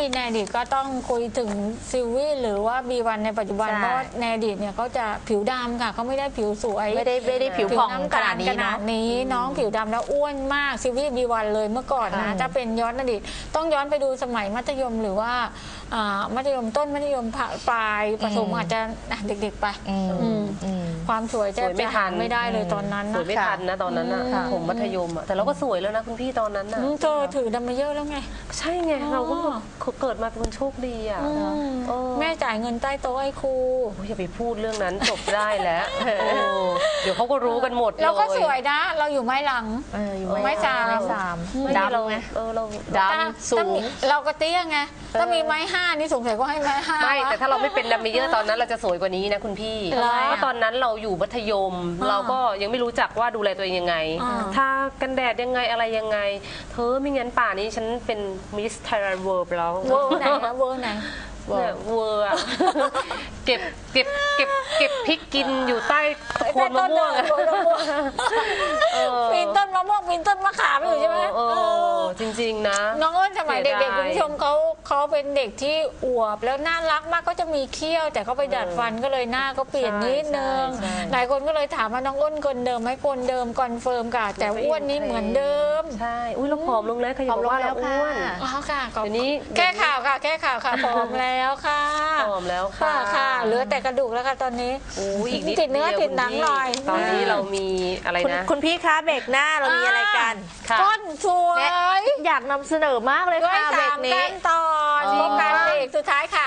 มีในอดีตก็ต้องคุยถึงซิลวี่หรือว่าบีวันในปัจจุบัน ใช่ เพราะว่าในอดีตเนี่ยเขาจะผิวดำค่ะเขาไม่ได้ผิวสวยไม่ได้ไม่ได้ผิวผิวผ่องน้ำขตานาลดนี้ขนาเนาะ ดนี้น้องผิวดำแล้วอ้วนมากซิลวี่บีวันเลยเมื่อก่อนนะค่ะถ้าเป็นย้อนอดีตต้องย้อนไปดูสมัยมัธยมหรือว่าอ่ามัธยมต้นมัธยมปลายประถมอาจจะอะเด็กๆไปอืมอืม อืม ความสวยจะสวยไม่จะทัหานไม่ได้เลยตอนนั้นสวนะยไม่ทันนะตอนนั้นน่ะค่ะ ผมมัธยมอะแต่เราก็สวยแล้วนะคุณพี่ตอนนั้นน่ะอืมเธอถือดำมาเยอะแล้วไง ใช่ไงอ๋อเราก็เกิดมาเป็นคนโชคดีอะอืมเออแม่จ่ายเงินใต้โต๊ะให้ครู โอ้ยอย่าไปพูดเรื่องนั้นจบได้แล้วเออเดี๋ยวเขาก็รู้กันหมดเลยเราก็สวยนะ เราอยู่ไม้หลัง เอออยู่ไม้สามไม้สามไม่ดำเราไงเออเราดถ้าำสูถ้างมีเราก็เตี้ยไงถ้ามีไม้ห้านี่สงสัยก็ให้ไม้ห้าไม่วะแต่ถ้าเราไม่เป็นดัมเมเยอร์ตอนนั้นเราจะสวยกว่านี้นะคุณพี่เหรอเพราะตอนนั้นเราอยู่มัธยมอ่าเราก็ยังไม่รู้จักว่าดูแลตัวเองยังไงอ่าทากันแดดยังไงอะไรยังไง เธอไม่งั้นป่านี้ฉันเป็นมิสไทยแลนด์เวิร์ไปแล้วเวอร์ไหนนะเวอร์ไหนเนี่ยเวอร์อะเก็บเก็บเก็บเก็บพริกกินอยู่ใต้โคนมะม่วงอะใต้ต้นมะม่วงเออ ปีนต้นมะม่วงปีนต้นมะขามอยู่ใช่ไหมเออเออจริง ๆ นะ น้องอ้นสมัยเสียดาย เด็กๆคุณผู้ชมเขาเขาเป็นเด็กที่อวบแล้วน่ารักมากก็จะมีเขี้ยว แต่เขาไปดัดฟันก็เลยหน้าก็เปลี่ยนนิดนึงใช่ใช่ หลายคนก็เลยถามว่าน้องอ้นคนเดิมไหมคนเดิมคอนเฟิร์มค่ะแต่อ้วนนี่เหมือนเดิมใช่ อุ้ยเราผอมลงแล้วใครอย่าบอกว่าเราอ้วนอ๋อค่ะขอบเดี๋ยวนี้แก้ข่าวค่ะ แก้ข่าวค่ะผอมแล้วค่ะผอมแล้วค่ะค่ะ ค่ะเหลือแต่กระดูกแล้วค่ะตอนนี้ โอ้ยอีกนิดติดเนื้อดียวติดหนังคุณพี่หน่อย ตอนนี้เรามีอะไรคุณนะคุณพี่คะเบรกหน้าเรามีอะไรกัน ค่ะ ก้นสวยอยากนำเสนอมากเลยด้วยค่ะเบรสากมนี้ขั้นตอนอ๋อพบกันเบรกสุดท้ายค่ะ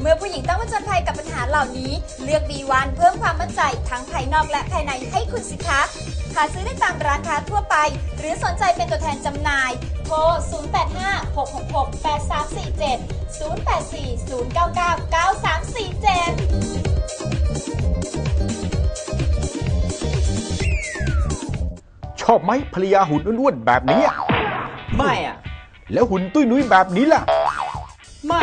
เมื่อผู้หญิงต้องผจญภัยกับปัญหาเหล่านี้ เลือก B1 เพิ่มความมั่นใจทั้งภายนอกและภายในให้คุณสิคะหาซื้อได้ตามร้านค้าทั่วไป หรือสนใจเป็นตัวแทนจำหน่ายโทร 0856668347 0840999347ชอบไหมภรรยาหุ่นอ้วนๆแบบนี้อะไม่อะแล้วหุ่นตุ้ยนุ้ยแบบนี้ล่ะ ไม่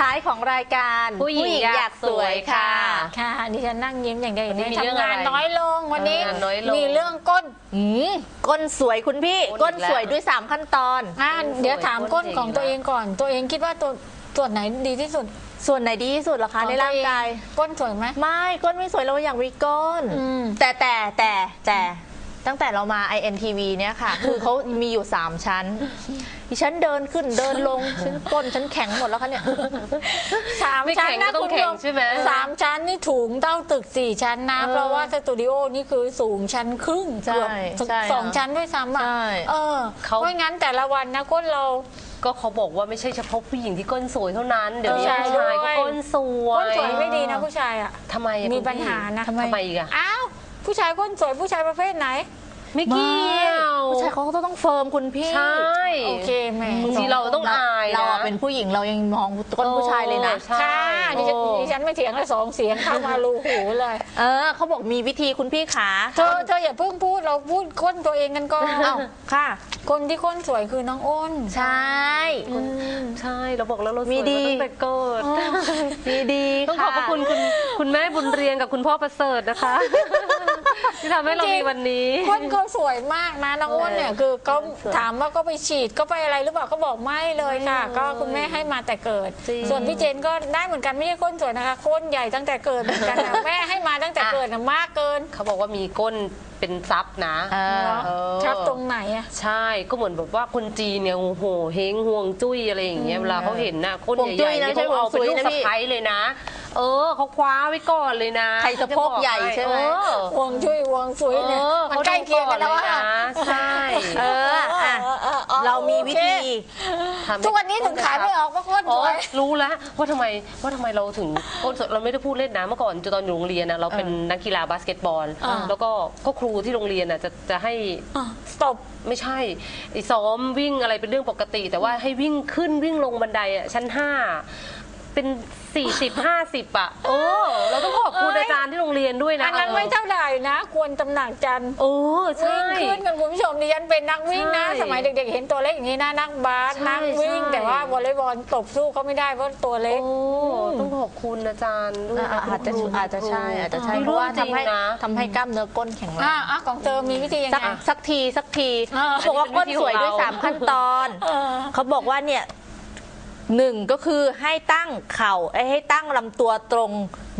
ท้ายของรายการผู้หญิงอยากสวยค่ะ ค่ะดิฉันนั่งยิ้มอย่างเดียววันนี้มีทำเรื่องงานอะไรน้อยลงวันนี้ทำงานน้อยลง มีเรื่องก้นอืมก้นสวยคุณพี่ ก้ก้นนอีกแล้ว สวยด้วย 3 ขั้นตอน อะเดี๋ยวถามก้นก้นของเจ๋งตัวเองก่อน ตัวเองคิดว่าตัวส่วนไหนดีที่สุดส่วนไหนดีที่สุดเหรอคะของในตัวร่างเองกาย ก้นสวยไหม ไม่ก้นไม่สวยเราอยากมีก้น อืมแต่แต่แต่แต่ ตั้งแต่เรามา INTV เนี่ยค่ะ คือเขามีอยู่ 3 ชั้นดิฉันเดินขึ้นเดินลงฉันก้นฉันแข็งหมดแล้วคะเนี่ยสามไม่ชั้นแข็งนะก็ต้องคุณผู้ชมแข็งใช่ไหม สามชั้นนี่ถุงเต้าตึกสี่ชั้นนะ เออเพราะว่าสตูดิโอนี่คือสูงชั้นครึ่งใช่เกือบใช่สองชั้นด้วยซ้ำอะใช่เออเขา เพราะงั้นแต่ละวันนะก้นเรา ก็เขาบอกว่าไม่ใช่เฉพาะผู้หญิงที่ก้นสวยเท่านั้น เดี๋ยวนี้ใช่ผู้ชายด้ก็วยก้นสวยก้นสวยไม่ดีนะผู้ชายอะทำไมอะมีคุณปัญหานะทำไมทำไมอีกอะ อ้าว ผู้ชายก้นสวยผู้ชายประเภทไหน ไม่เกี่ยวผู้ชายเขาก็ต้องเฟิร์มคุณพี่ใช่โอเคแหม่ บางทีเราต้องอายนะ เราอะเป็นผู้หญิงเรายังมองก้นผู้ชายเลยนะ ใช่ค่ะ ดิฉันดิฉันไม่เถียงเลยสองเสียงเข้ามารูหูเลย เออเขาบอกมีวิธีคุณพี่ขาเธอเธออย่าเพิ่งพูดเราพูดค้นตัวเองกันก่อนเอ้าค่ะ คนที่ค้นสวยคือน้องอ้น ใช่ ใช่เราบอกแล้วเราสวยมีดีมาตั้งแต่เกิดดีดีต้องขอบพระคุณคุณคุณแม่บุญเรียงกับคุณพ่อประเสริฐนะคะ ที่ทำให้เรามีวันนี้คนเขาสวยมากนะน้องอ้นเนี่ยคือเขาถามว่าก็ไปฉีดก็ไปอะไรหรือเปล่าก็บอกไม่เลยค่ะ ก็คุณแม่ให้มาแต่เกิดส่วนพี่เจนก็ได้เหมือนกันไม่ใช่ก้นสวยนะคะก้นใหญ่ตั้งแต่เกิดเหมือนกันนะแม่ให้มาตั้งแต่เกิดนะมากเกินเขาบอกว่ามีก้นเป็นซับนะเออเนาะเออชับตรงไหนอะ ใช่ก็เหมือนแบบว่าคนจีนเนี่ยโอ้โหเฮงห่วงจุ้ยอะไรอย่างเงี้ยเวลาเขาเห็นน่ะก้นห่วงจุ้ใหญ่ยๆนะเนี่ยไม่ใช่เขาเอาเป็นห่วงลูกซุยนะสะพี่ใภ้เลยนะ เออเขาคว้าไว้ก่อนเลยนะใครสะโพกใหญ่ใช่ไหมเออ ห่วงช่วยห่วงฟุยเอเนี่ยอมันเขาใกล้เคียงกันแล้วดูอะก่อนเลยนะใช่ เอออะออออเรามีวิธีทำให้ทุกวันนี้ถึงขายไม่ออกเพราะก้นอ๋สอวย รู้แล้วว่าทำไมว่าทำไมเราถึงก้นสดเราไม่ได้พูดเล่นนะเมื่อก่อนตอนอยู่โรงเรียนนะเราเป็นนักกีฬาบาสเกตบอล อ่า แล้วก็ก็ครูที่โรงเรียนน่ะจะจะให้สต็อปไม่ใช่ไอ้ซ้อมวิ่งอะไรเป็นเรื่องปกติ แต่ว่าให้วิ่งขึ้นวิ่งลงบันไดอะชั้นห้า เป็น 40 50อะโอ้เราต้องขอบคุณเอ้ยอาจารย์ที่โรงเรียนด้วยนะอันนั้นไม่เท่าไหร่นะ ควรตำหนักจันทร์โอ้ใช่ วิ่งขึ้นกันคุณผู้ชมดิฉันเป็นนักวิ่งนะ ใช่สมัยเด็กๆ เห็นตัวเล็กอย่างนี้นะนักบาสใช่นักวิ่ง ใช่ แต่ว่าวอลเลย์บอลตบสู้เขาไม่ได้เพราะตัวเล็ก โอ้ต้องขอบคุณอาจารย์ด้วยอะนอาจจะคุณครูอาจจะใช่อาจจะใช่นี่เพราะว่าองจทำให้งนะทำให้กล้ามเนื้อก้นแข็งแรงอะอะของเธอมีวิธียังสักไง สักทีสักทีอ่า เขาบอกว่าก้นสวยด้วยอันนี้เป็นวิธีของเรา3ขั้นตอน เออ เขาบอกว่าเนี่ย หนึ่งก็คือให้ตั้งเข่าเอ้ยให้ตั้งลำตัวตรง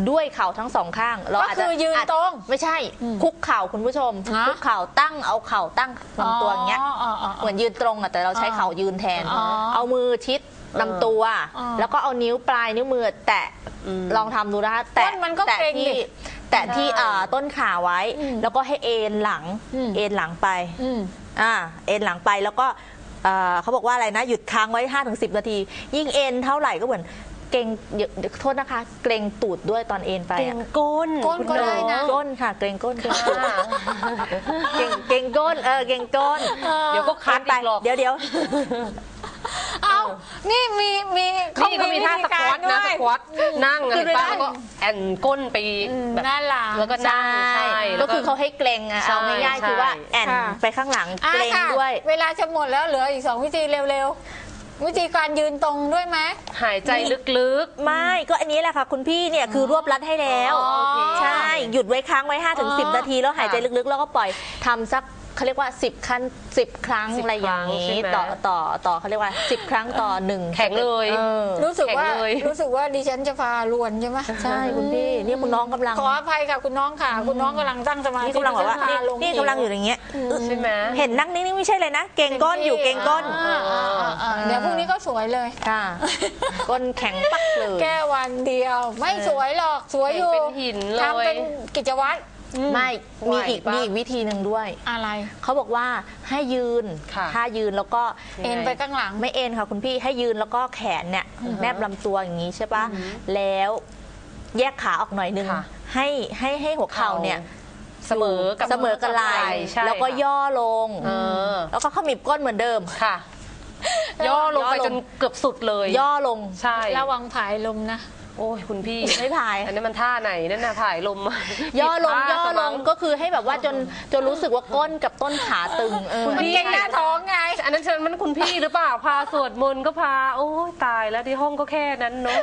ด้วยเข่าทั้งสองข้าง เราก็อาจคืจะอยืนอาจตรงไม่ใช่อืมคุกเข่าคุณผู้ชม ฮะ คุกเข่าตั้งเอาเข่าตั้งลำตัวอย่างเงี้ยอ๋ออ๋ออ๋อเหมือนยืนตรงอะแต่เราใช้อ๋อเข่ายืนแทน อ๋อเอามือชิดลำตัว อ๋อแล้วก็เอานิ้วปลายนิ้วมือ แตะอืมลองทำดูนะคะแตะก้นมันก็แตะเกร็งที่ดิแตะที่อ่าต้นขาไว้อืมแล้วก็ให้เอ็นหลังอืม เอ็นหลังไป อืม อ่าเอ็นหลังไปแล้วก็ เอ่อเขาบอกว่าอะไรนะ หยุดค้างไว้ 5-10 นาที ยิ่งเอ็นเท่าไหร่ก็เหมือนเกรงเดี๋ยวเดี๋ยวโทษนะคะ เกรงตูดด้วยตอนเอ็นไปเก่อะงก้นก้นก็ได้นะ ก้นค่ะ เกรงก้นเกรงตูดเกรงเกรงก้นเออเกรงก้นเดี๋ยวก็คัดไปอีกหรอก เดี๋ยวเดี๋ยวเอ้านี่มีมีนี่เขามีท่าสควอตนะสควอตนั่งอะคือเห็นป้าได้แล้วก็แอนก้นไปอืมแบบน่ารักแล้วก็นั่งใช่ก็แล้วคือเขาให้เกรงอะใช่เอาง่ายๆคือว่าใช่แอนค่ะไปข้างหลังอะเกรงค่ะด้วย เวลาจะหมดแล้วเหลืออีกสองวิธีเร็วๆวิธีการยืนตรงด้วยไหมหายใจลึกไม่ก็อันนี้แหละค่ะ คุณพี่เนี่ยคือรวบรัดให้แล้วอ๋อโอเคใช่ หยุดไว้ค้างไว้5ถึงอ๋อ10 นาที แล้วหายใจลึกๆ แล้วก็ปล่อยทำสัก เขาเรียกว่า 10 ขั้น 10 ครั้ง10อะไรอย่างนี้ ครั้งใช่ไหม ต่อต่อต่อเขาเรียกว่า 10 ครั้งต่อหนึ่งแข็งเลย ออรู้สึกว่าแข็งเลย รู้สึกว่าดิฉันจะพาลวนใช่ไหมใช่คุณพี่นี่คุณน้องกำลัง ขออภัยค่ะคุณน้องค่ะ คุณน้องกำลังตั้งสมาธินี่กำลังแบบว่าดินี่ฉัพลนี่กำลังอยู่อย่างเงี้ยๆใช่ไหม เห็นนั่งนิ่งๆไม่ใช่เลยนะ เก่งก้นอยู่เก่งก้น อ่าอ่าอ่าอ่าเดี๋ยวพรุ่งนี้ก็สวยเลย ค่ะก้นแข็งปักเลยแก้วันเดียว ไม่สวยหรอกสวยอยู่เป็นหินเลย ทำเป็นกิจวัตรอื ไม่มีอีกไหวปะ มีอีกวิธีหนึ่งด้วย อะไร เขาบอกว่าให้ยืนค่ะ ถ้ายืนแล้วก็เอ็นไปข้างหลัง ไม่เอ็นค่ะคุณพี่ให้ยืนแล้วก็แขนเนี่ยแนบลำตัวอย่างนี้ใช่ปะแล้วแยกขาออกหน่อยนึงค่ะ ให้ให้ให้หัวเข่าเนี่ยเสมอกับเสมอกันไหลใช่แล้วก็ค่ะย่อลง เออแล้วก็ขมิบก้นเหมือนเดิม ค่ะ ย่อลงไปย่อลง จนเกือบสุดเลยย่อลง ใช่ ระวังผายลมนะ โอ้ยคุณพี่ไม่พาย อันนี้มันท่าไหนนั่นน่ะผายลมย่อลงผิดย่อท่าลงก็คือให้แบบว่าจนจนรู้สึกว่าก้นกับต้นขาตึงเออมันเก่งหน้าท้องไง อันนั้นฉันมันคุณพี่หรือเปล่าพาสวดมนต์ก็พา โอ้ยตายแล้วที่ห้องก็แค่นั้นเนาะ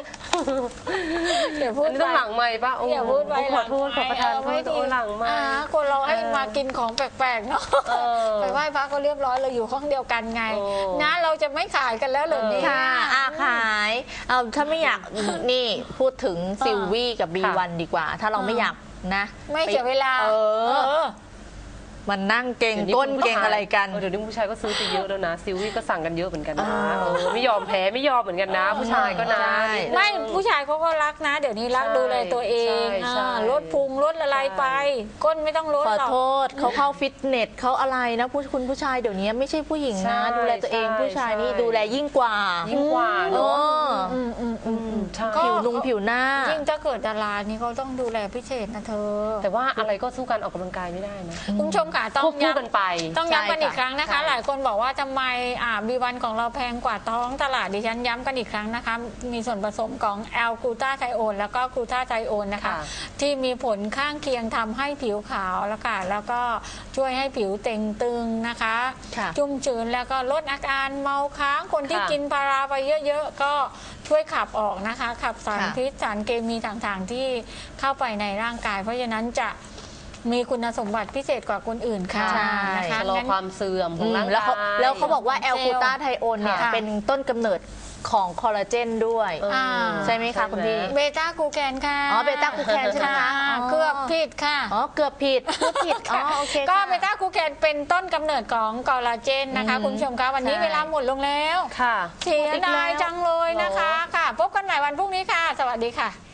เดี๋ยวพูดอันนี้ต้องหลังใหม่ปะโอย่าพูดไว้ขอโทษขอประทานโทไม่ษดีโอ้ยหลังใหม่อ่าคนเราให้มากินของแปลกๆเนาะเออไปไหว้พระก็เรียบร้อยเราอยู่ห้องเดียวกันไงโอ้นะเราจะไม่ขายกันแล้วเหรอเนี่ยค่ะอาขาย เอาถ้าไม่อยากนี่พูดถึงซิลวี่กับบีวันดีกว่า ถ้าเราไม่อยากนะไม่เสียเวลา เออ มันนั่งเก่งดี๋ยวก้นผู้เก่งชายอะไรกันเออเดี๋ยวนี้ผู้ชายก็ซื้อไปเยอะแล้วนะซิลวี่ก็สั่งกันเยอะเหมือนกันนะอ่าเออไม่ยอมแพ้ไม่ยอมเหมือนกันนะ ผู้ชายก็นะใช่นิดนึงไม่ผู้ชายเขาก็รักนะ เดี๋ยวนี้รักใช่ดูแลตัวเองใช่ใช่อ่าล ดพุงลดอะไรไป ก้นไม่ต้องลดขอหรอก โทษเขาเข้าฟิตเนสเขาอะไรนะผู้คุณผู้ชายเดี๋ยวนี้ไม่ใช่ผู้หญิงนะ ใช่ดูแลตัวเองใช่ผู้ชายนี่ใช่ ดูแลยิ่งกว่ายิ่งกว่าเอเนาะ อ อืมอืมอืมอืม ใช่ ผิวนุงผิวหน้า ยิ่งถ้าเกิดดารานี่เขาต้องดูแลพิเศษนะเธอแต่ว่าอะไรก็สู้การออกกำลังกายไม่ได้นะ คุณผู้ชมค่ะต้องควบคู่กันไป ต้องย้ำกันใช่ค่ะอีกครั้งนะคะ ใช่ หลายคนบอกว่าทำไมอ่าบีวันของเราแพงกว่าท้องตลาดดิฉันย้ำกันอีกครั้งนะคะ มีส่วนผสมของแอลกูตาไทโอนแล้วก็กลูตาไทโอนนะคะ ค่ะ ที่มีผลข้างเคียงทำให้ผิวขาวแล้วค่ะแล้วก็ช่วยให้ผิวเต่งตึงนะคะ ค่ะ ชุ่มชื้นแล้วก็ลดอาการเมาค้างคนที่ค่ะ กินพาราไปเยอะๆ ก็ ช่วยขับออกนะคะ ขับสารค่ะพิษสารเคมีต่างๆ ที่เข้าไปในร่างกาย เพราะฉะนั้นจะมีคุณสมบัติพิเศษกว่าคนอื่นค่ะใช่นะคะชะลองั้น ความเสื่อมขอืองมร่างกาย แล้วเขาแล้วเขาบอกว่าแอลเซลล์กูตาไทโอนเนี่ย ค่ะ เป็นต้นกำเนิด ของคอลลาเจนด้วยเอออ่า ใช่ไหมคะคุณพี่ เบต้ากูแคนค่ะอ๋อเบต้ากูแคนใช่ไหมคะค่ะอ๋อ เกือบผิดค่ะ อ๋อเกือบผิดพูดผิดอ๋อโอเคก็ค่ะ เบต้ากูแคนเป็นต้นกำเนิดของคอลลาเจนนะคะอืมคุณผู้ชมคะวันนี้ใช่ เวลาหมดลงแล้ว ค่ะ เสียดายจังเลยนะคะค่ะ พบกันใหม่วันพรุ่งนี้ค่ะ สวัสดีค่ะ